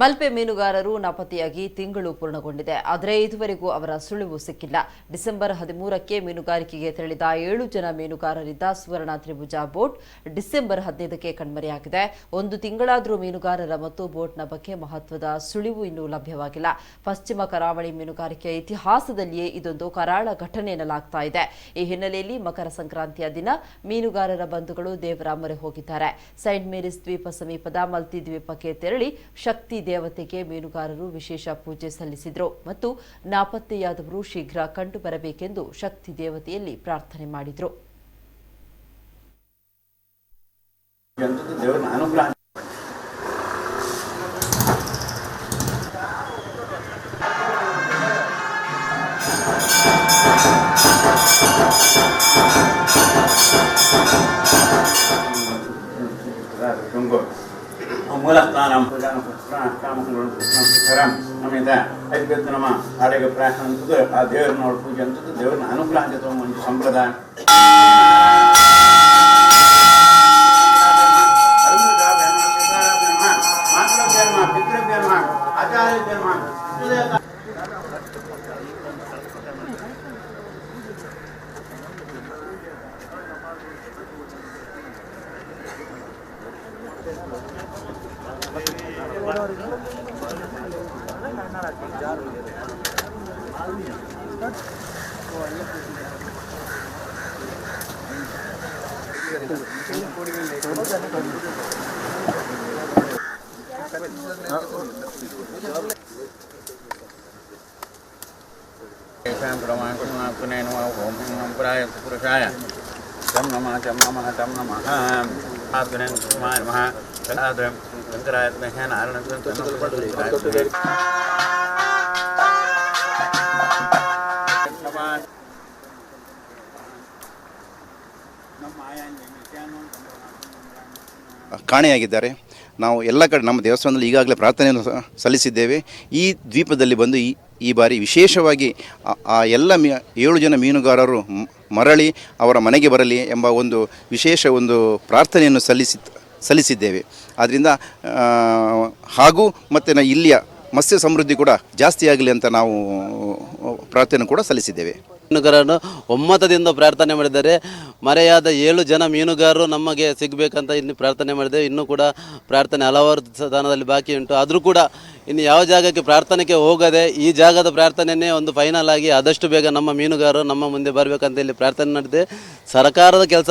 ಮಲ್ಪೆ ಮೀನುಗಾರರು ನಾಪತ್ತೆಯಾಗಿ ತಿಂಗಳು ಪೂರ್ಣಗೊಂಡಿದೆ. ಆದರೆ ಇದುವರೆಗೂ ಅವರ ಸುಳಿವು ಸಿಕ್ಕಿಲ್ಲ. ಡಿಸೆಂಬರ್ ಹದಿಮೂರಕ್ಕೆ ಮೀನುಗಾರಿಕೆಗೆ ತೆರಳಿದ ಏಳು ಜನ ಮೀನುಗಾರರಿದ್ದ ಸುವರ್ಣ ತ್ರಿಭುಜ ಬೋಟ್ ಡಿಸೆಂಬರ್ ಹದಿನೈದಕ್ಕೆ ಕಣ್ಮರೆಯಾಗಿದೆ. ಒಂದು ತಿಂಗಳಾದರೂ ಮೀನುಗಾರರ ಮತ್ತು ಬೋಟ್ನ ಬಗ್ಗೆ ಮಹತ್ವದ ಸುಳಿವು ಇನ್ನೂ ಲಭ್ಯವಾಗಿಲ್ಲ. ಪಶ್ಚಿಮ ಕರಾವಳಿ ಮೀನುಗಾರಿಕೆ ಇತಿಹಾಸದಲ್ಲಿಯೇ ಇದೊಂದು ಕರಾಳ ಘಟನೆ ಎನ್ನಲಾಗ್ತಾ ಇದೆ. ಈ ಹಿನ್ನೆಲೆಯಲ್ಲಿ ಮಕರ ಸಂಕ್ರಾಂತಿಯ ದಿನ ಮೀನುಗಾರರ ಬಂಧುಗಳು ದೇವರ ಮೊರೆ ಹೋಗಿದ್ದಾರೆ. ಸೈಂಟ್ ಮೇರಿಸ್ ದ್ವೀಪ ಸಮೀಪದ ಮಲ್ತಿ ದ್ವೀಪಕ್ಕೆ ತೆರಳಿ ಶಕ್ತಿ ದೇವತೆಗೆ ಮೀನುಗಾರರು ವಿಶೇಷ ಪೂಜೆ ಸಲ್ಲಿಸಿದರು ಮತ್ತು ನಾಪತ್ತೆಯಾದವರು ಶೀಘ್ರ ಕಂಡು ಬರಬೇಕೆಂದು ಶಕ್ತಿ ದೇವತೆಯಲ್ಲಿ ಪ್ರಾರ್ಥನೆ ಮಾಡಿದರು ಅನುಗ್ರಹ ಮೂಲಸ್ಥಾನಂ ನಮ್ಮಿಂದ ಐದು ನಮ್ಮ ಆಡೆಗೆ ಪ್ರಾರ್ಥನೆ ಅಂತದ್ದು ಆ ದೇವ್ರ ನೋಡಿ ಪೂಜೆ ಅಂತದ್ದು ದೇವ್ರನ್ನ ಅನುಗ್ರಹ ಅಂತ ಒಂದು ಸಂಪ್ರದಾಯ तेषां प्रमाणकुणात्तु नैन ओं पुराय पुरुषाय तं नमः नमः तं नमः नमः ಕಾಣೆಯಾಗಿದ್ದಾರೆ. ನಾವು ಎಲ್ಲ ಕಡೆ ನಮ್ಮ ದೇವಸ್ಥಾನದಲ್ಲಿ ಈಗಾಗಲೇ ಪ್ರಾರ್ಥನೆಯನ್ನು ಸಲ್ಲಿಸಿದ್ದೇವೆ. ಈ ದ್ವೀಪದಲ್ಲಿ ಬಂದು ಈ ಈ ಬಾರಿ ವಿಶೇಷವಾಗಿ ಆ ಎಲ್ಲ ಮೀ, ಏಳು ಜನ ಮೀನುಗಾರರು ಮರಳಿ ಅವರ ಮನೆಗೆ ಬರಲಿ ಎಂಬ ಒಂದು ವಿಶೇಷ ಒಂದು ಪ್ರಾರ್ಥನೆಯನ್ನು ಸಲ್ಲಿಸಿತ್ತು. ಸಲ್ಲಿಸಿದ್ದೇವೆ. ಆದ್ದರಿಂದ ಹಾಗೂ ಮತ್ತು ನಾ ಇಲ್ಲಿಯ ಮತ್ಸ್ಯ ಸಮೃದ್ಧಿ ಕೂಡ ಜಾಸ್ತಿ ಆಗಲಿ ಅಂತ ನಾವು ಪ್ರಾರ್ಥನೆ ಕೂಡ ಸಲ್ಲಿಸಿದ್ದೇವೆ. ಮೀನುಗಾರರು ಒಮ್ಮತದಿಂದ ಪ್ರಾರ್ಥನೆ ಮಾಡಿದ್ದಾರೆ ಮರೆಯಾದ ಏಳು ಜನ ಮೀನುಗಾರರು ನಮಗೆ ಸಿಗಬೇಕಂತ ಇನ್ನು ಪ್ರಾರ್ಥನೆ ಮಾಡಿದ್ದೇವೆ ಇನ್ನೂ ಕೂಡ ಪ್ರಾರ್ಥನೆ ಹಲವಾರು ಸ್ಥಾನದಲ್ಲಿ ಬಾಕಿ ಉಂಟು. ಆದರೂ ಕೂಡ ಇನ್ನು ಯಾವ ಜಾಗಕ್ಕೆ ಪ್ರಾರ್ಥನೆಗೆ ಹೋಗದೆ ಈ ಜಾಗದ ಪ್ರಾರ್ಥನೆಯೇ ಒಂದು ಫೈನಲ್ ಆಗಿ ಆದಷ್ಟು ಬೇಗ ನಮ್ಮ ಮೀನುಗಾರರು ನಮ್ಮ ಮುಂದೆ ಬರಬೇಕಂತ ಇಲ್ಲಿ ಪ್ರಾರ್ಥನೆ ನಡೆದಿದೆ. ಸರ್ಕಾರದ ಕೆಲಸ